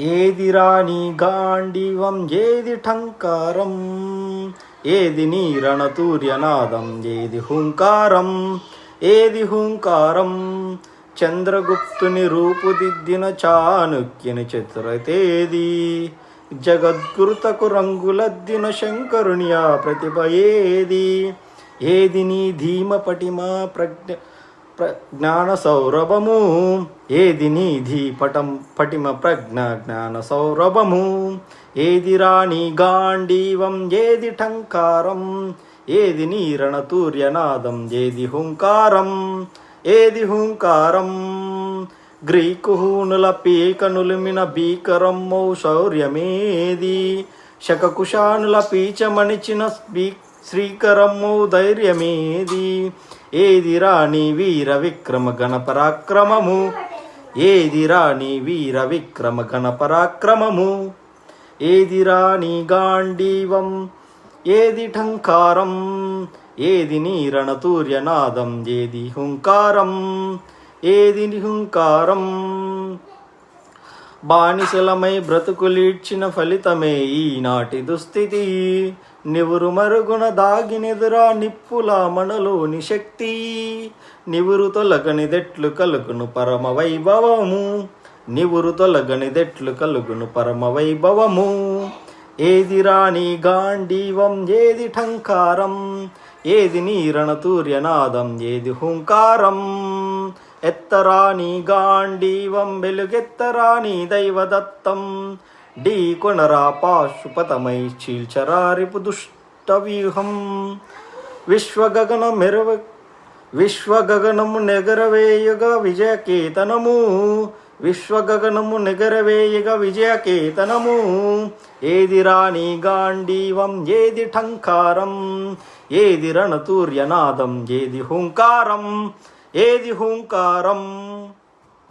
ఏది రాణి గాండివం? ఏది ఠంకారం? ఏది నీ రణతూర్యనాదం? ఏది హుంకారం? ఏది హుంకారం? చంద్రగుప్తుని రూపుదిద్దిన చాణుక్యని చతురతేది. జగద్గురుతకు రంగులద్దిన శంకరుని ఆ ప్రతిభ ఏది? ఏది నీ ధీమ పటిమ ప్రజ్ఞ ప్రజ్ఞాన సౌరభము ఏది నీధి పటం పటిమ ప్రజ్ఞ జ్ఞాన సౌరభము ఏది రాణి గాండీవం ఏది ఠంకారం ఏది నీరణ తూర్యనాదం ఏది హుంకారం. ఏది హుంకారం. గ్రీకు హూనుల పీకనులిమిన మౌ శౌర్యమేది. శకకుశానుల పీచమణిచిన స్పీ శ్రీకరమ్మౌ ధైర్యమేది. ఏది రాణి వీర విక్రమ గణ పరాక్రమము ఏది రాణి వీర విక్రమ గణ పరాక్రమము ఏది రాణి గాండీవం? ఏది ఠంకారం? ఏది నీరణ తూర్యనాదం ఏది హుంకారం? ఏది నిహుంకారం బానిసలమై బ్రతుకులీడ్చిన ఫలితమే ఈనాటి దుస్థితి. నివురు మరుగున దాగినెదురా నిప్పుల మనలోని శక్తి. నివురు తొలగనిదెట్లు కలుగును పరమ వైభవము నివురు తొలగనిదెట్లు కలుగును పరమ వైభవము ఏది రాణి గాంధీవం ఏది ఠంకారం? ఏది నీరణ తూర్యనాదం ఏది హుంకారం? ఎత్తరాని గాంధీవం వెలుగెత్తరాని దైవదత్తం. డీ. కొనరా పాశుపతమై చీల్చరారిపు దుష్టవ్యూహం. విశ్వగగన మెరవ విశ్వగగనము నెగరవేయుగ విజయకేతనము. విశ్వగగనము నెగరవేయుగ విజయకేతనము. ఏది రాణి గాంధీవం ఏది ఠంకారం. ఏది రణతూర్యనాదం ఏది హుంకారం. ఏది హుంకారం